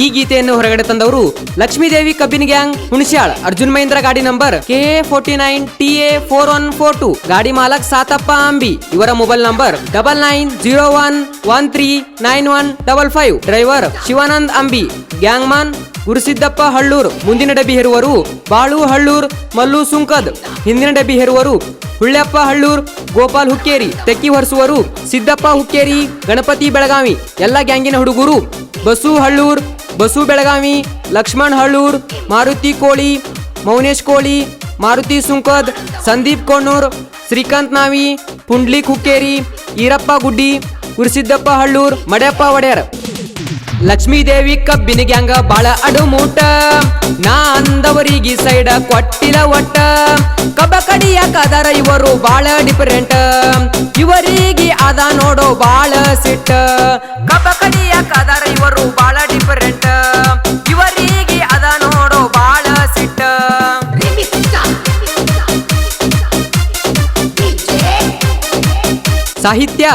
ಈ ಗೀತೆಯನ್ನು ಹೊರಗಡೆ ತಂದವರು ಲಕ್ಷ್ಮೀದೇವಿ ಕಬ್ಬಿನ ಗ್ಯಾಂಗ್, ಹುಣಸ್ಯಾಳ್. ಅರ್ಜುನ್ ಮಹೇಂದ್ರ ಗಾಡಿ number K forty nine T A four one four two ಗಾಡಿ ಮಾಲಕ್ ಸಾತಪ್ಪ ಅಂಬಿ. ಇವರ mobile number double nine zero one one three nine one double five driver Shivanand Ambi. Gang man Gurusiddappa Hallur. ಮುಂದಿನ ಡಬ್ಬಿ ಹೆರುವರು ಬಾಳು ಹಳ್ಳೂರ್, ಮಲ್ಲು ಸುಂಕದ್. ಹಿಂದಿನ ಡಬ್ಬಿ ಹೆರುವರು ಹುಳ್ಳೆಪ್ಪ ಹಳ್ಳೂರ್, ಗೋಪಾಲ್ ಹುಕ್ಕೇರಿ. ತೆಕ್ಕಿ ಹೊರಿಸುವರು ಸಿದ್ದಪ್ಪ ಹುಕ್ಕೇರಿ, ಗಣಪತಿ ಬೆಳಗಾವಿ. ಎಲ್ಲ ಗ್ಯಾಂಗಿನ ಹುಡುಗರು ಬಸು ಹಳ್ಳೂರ್ ಬಸು ಬೆಳಗಾವಿ, ಲಕ್ಷ್ಮಣ್ ಹಳ್ಳೂರ್, ಮಾರುತಿ ಕೋಳಿ, ಮೌನೇಶ್ ಕೋಳಿ, ಮಾರುತಿ ಸುಂಕದ್, ಸಂದೀಪ್ ಕೊಣ್ಣೂರ್, ಶ್ರೀಕಾಂತ್ ನಾವಿ, ಪುಂಡ್ಲಿ ಕುಕ್ಕೇರಿ, ಈರಪ್ಪ ಗುಡ್ಡಿ ಗುರುಸಿದ್ದಪ್ಪ ಹಳ್ಳೂರ್, ಮಡ್ಯಪ್ಪ ಒಡೆಯರ್. ಲಕ್ಷ್ಮೀದೇವಿ ಕಬ್ಬಿನ ಗ್ಯಾಂಗ ಬಾಳ ಅಡುಮೂಟ. ನಾ ಅಂದವರಿಗೆ ಸೈಡ ಕೊಟ್ಟಿಲ್ಲ ಒಟ್ಟ. ಕಬ್ಬ ಕದರ ಇವರು ಬಾಳ ಡಿಫರೆಂಟ್ ಇವರಿಗೆ ಅದ ನೋಡೋ ಬಾಳ ಸಿಟ್ಟ. ಕಬ್ಬ ಕಡಿಯಾಕದಾರ ಸಾಹಿತ್ಯ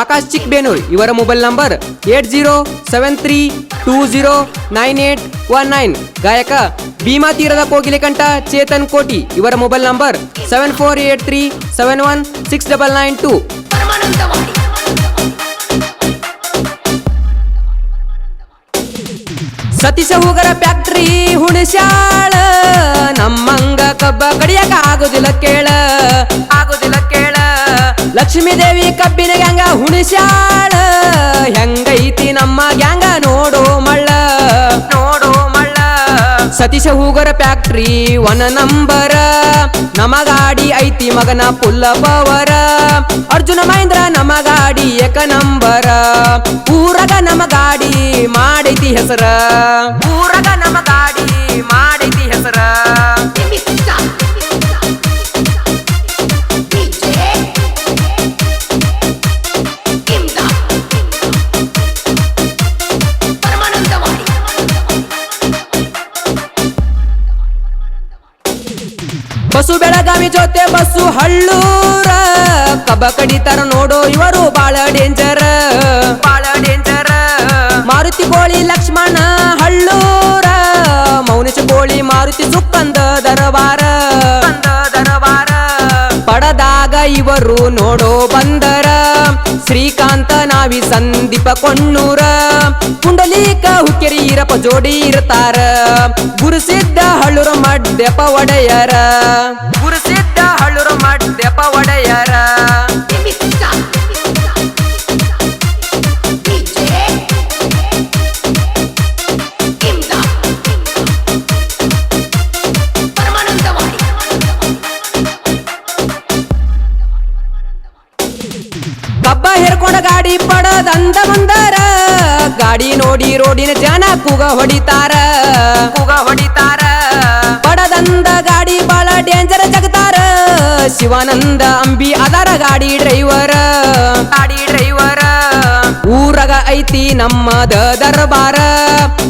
ಆಕಾಶ್ ಚಿಕ್ ಬೇನೂರ್ ಇವರ mobile number eight zero seven three two zero nine eight one nine. ಗಾಯಕ ಭೀಮಾ ತೀರದ ಕೋಗಿಲೆ ಕಂಠ ಚೇತನ್ ಕೋಟಿ. ಇವರ mobile number seven four eight three seven one six double nine two. Satish Hugar factory Hunasyal. ನಮ್ಮಂಗ ಕಬ್ಬ ಕಡಿಯಕ ಆಗುದಿಲ್ಲ ಕೇಳ. ಲಕ್ಷ್ಮೀ ದೇವಿ ಕಬ್ಬಿನ ಗ್ಯಾಂಗ ಹುಣಸ್ಯಾಳ. ಹೆಂಗೈತಿ ನಮ್ಮ ಗ್ಯಾಂಗ ನೋಡೋ ಮಳ್ಳ. ನೋಡೋ ಮಳ್ಳ. Satish Hugar factory one number. ನಮ ಗಾಡಿ ಐತಿ ಮಗನ ಪುಲ್ಲ ಪವರ ಅರ್ಜುನ ಮಹೇಂದ್ರ ನಮ ಗಾಡಿ ಏಕ ನಂಬರ. ಊರಗ ನಮ ಗಾಡಿ ಮಾಡೈತಿ ಹೆಸರ. ಊರಗ ನಮ ಗಾಡಿ ಮಾಡೈತಿ ಹೆಸರ. ಬೆಳಗಾವಿ ಜೊತೆ ಬಸ್ಸು ಹಳ್ಳೂರ. ಕಬ್ಬ ಕಡಿತಾರ ನೋಡೋ ಇವರು ಬಾಳ ಡೇಂಜರ್ ಬಾಳ ಡೇಂಜರ್ ಮಾರುತಿ ಕೋಳಿ ಲಕ್ಷ್ಮಣ ಹಳ್ಳೂರ. ಮೌನೇಶ ಕೋಳಿ ಮಾರುತಿ ಸುಕ್ಕಂದ ದರಬಾರ ದರಬಾರ ಪಡದಾಗ ಇವರು ನೋಡೋ ಬಂದರ ಶ್ರೀಕಾಂತ ನಾವಿ ಸಂದೀಪ ಕೊಣ್ಣೂರ. ಪುಂಡಲೀಕ ಹುಕ್ಕೇರಿ ಈರಪ್ಪ ಜೋಡಿ ಇರ್ತಾರ. ಗುರುಸಿದ್ದ ಹಳ್ಳುರ ಮಡ್ಯಪ ಒಡೆಯರ. ಗುರುಸಿದ್ದ ಹಳ್ಳುರ ಮಡ್ಯಪ ಒಡೆಯರ. ಗಾಡಿ ನೋಡಿ ರೋಡಿನ ಜನ ಕೂಗ ಹೊಡಿತಾರ. ಕೂಗ ಹೊಡಿತಾರ. ಬಡದಂದ ಗಾಡಿ ಬಾಳ ಡೇಂಜರ್ ಜಗತಾರ. ಶಿವಾನಂದ ಅಂಬಿ ಅದರ ಗಾಡಿ ಡ್ರೈವರ್ ಗಾಡಿ ಡ್ರೈವರ್ ಊರಗ ಐತಿ ನಮ್ಮದ ದರ್ಬಾರ.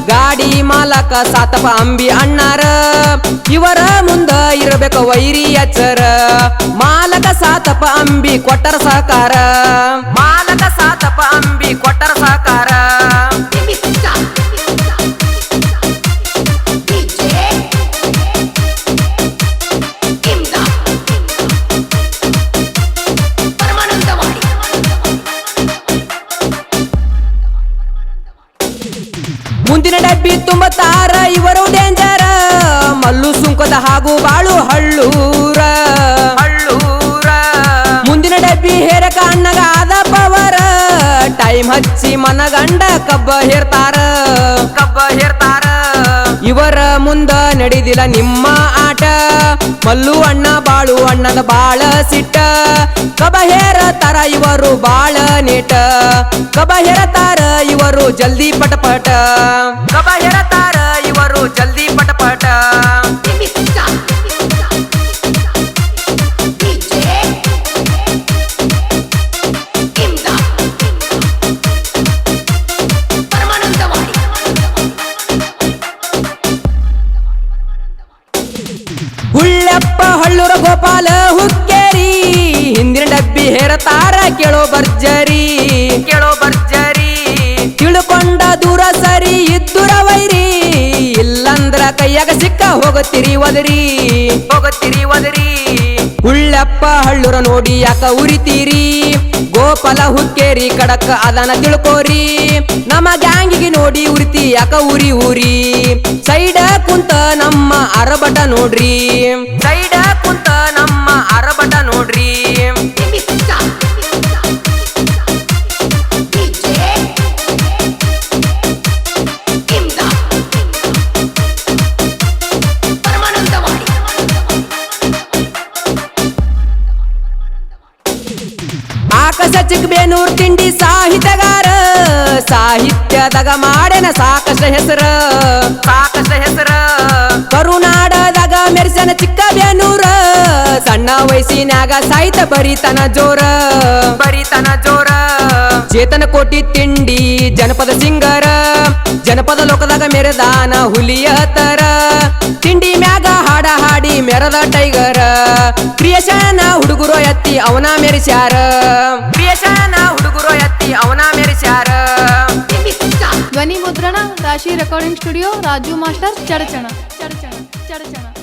ಗಾಡಿ ಮಾಲಕ ಸಾತಪ ಅಂಬಿ ಅಣ್ಣಾರ. ಇವರ ಮುಂದ ಇರಬೇಕು ವೈರಿ ಎಚ್ಚರ. ಮಾಲಕ ಸಾತಪ ಅಂಬಿ ಕೊಟ್ಟರ ಸಹಕಾರ. ಮಾಲಕ ಸಾತಪ ಅಂಬಿ ಕೊಟ್ಟರ ಸಹಕಾರ. ಮುಂದಿನ ಡಬ್ಬಿ ತುಂಬತಾರ ಇವರು ಡೇಂಜರ ಮಲ್ಲು ಸುಂಕದ ಹಾಗೂ ಬಾಳು ಹಳ್ಳೂರ. ಹಳ್ಳೂರ. ಮುಂದಿನ ಡಬ್ಬಿ ಹೇರಕ ಆದ ಪವರ. ಟೈಮ್ ಹಚ್ಚಿ ಮನಗಂಡ ಕಬ್ಬ ಹೇರ್ತಾರ. ಕಬ್ಬ ಹೇರ್ತಾರ. ಇವರ ನಡೆದಿಲ್ಲ ನಿಮ್ಮ ಆಟ. ಮಲ್ಲು ಅಣ್ಣ, ಬಾಳು ಅಣ್ಣನ ಬಾಳ ಸಿಟ್ಟ. ಕಬ ತಾರ ಇವರು ಬಾಳ ನೀಟ ಕಬ ತಾರ ಇವರು ಜಲ್ದಿ ಪಟಪಟ. ಕಬ ತಾರ ಇವರು ಜಲ್ದಿ ಪಟಪಟ. ಅಪ್ಪ ಹಳ್ಳೂರ ಗೋಪಾಲ ಹುಕ್ಕೇರಿ. ಹಿಂದಿನ ಡಬ್ಬಿ ಹೇರತಾರ ಕೇಳೋ ಬರ್ಜರಿ ಕೇಳೋ ಬರ್ಜರಿ ತಿಳ್ಕೊಂಡ ದೂರ ಸರಿ ಇದ್ದೂರ ವೈರಿ. ಇಲ್ಲಂದ್ರ ಕೈಯಾಗ ಸಿಕ್ಕ ಹೋಗುತ್ತೀರಿ ಒದರಿ. ಹೋಗುತ್ತೀರಿ ಒದರಿ. ಉಳ್ಳಪ್ಪ ಹಳ್ಳೂರ ನೋಡಿ ಯಾಕ ಉರಿತೀರಿ? ಗೋಪಾಲ ಹುಕ್ಕೇರಿ ಕಡಕ ಅದನ ತಿಳ್ಕೋರಿ. ನಮ್ಮ ಗ್ಯಾಂಗಿಗೆ ನೋಡಿ ಉರಿತಿ ಯಾಕ ಉರಿ ಉರಿ? ಸೈಡ ಕುಂತ ನಮ್ಮ ಅರಬಟ ನೋಡ್ರಿ. ಸೈಡ ಕುಂತ ನಮ್ಮ ಅರಬಟ ಚಿಕ್ಕಬೇನೂರ್ ತಿಂಡಿ ಸಾಹಿತ್ಯಗಾರ. ಸಾಹಿತ್ಯದಾಗ ಮಾಡೆನ ಸಾಕಷ್ಟ ಹೆಸರ. ಸಾಕಷ್ಟ ಹೆಸರ. ಕರುನಾಡದಾಗ ಮೆರ್ಸನ ಚಿಕ್ಕಬೇನೂರ ಸಣ್ಣ ವಯಸ್ಸಿನಾಗ ಸಾಹಿತ್ಯ ಬರಿತನ ಜೋರ. ಬರಿತನ ಜೋರ. ಚೇತನ ಕೋಟಿ ತಿಂಡಿ ಜನಪದ ಸಿಂಗರ. ಜನಪದ ಲೋಕದಾಗ ಮೆರೆದಾನ ಹುಲಿಯ ತರ ತಿಂಡಿ ಮ್ಯಾಗ ಹಾಡ ಹಾಡಿ ಮೆರದ ಟೈಗರ್. ಕ್ರಿಯೇಷನ ಹುಡುಗರು ಎತ್ತಿ ಅವನ ಮೆರೆಸ್ಯಾರ. ಕ್ರಿಯೇಷನ ಹುಡುಗರು ಎತ್ತಿ ಅವನ ಮೆರೆಸ್ಯಾರ. ಧ್ವನಿ ಮುದ್ರಣ, Rashi recording studio Raju master, Chadchan Chadchan Chadchan.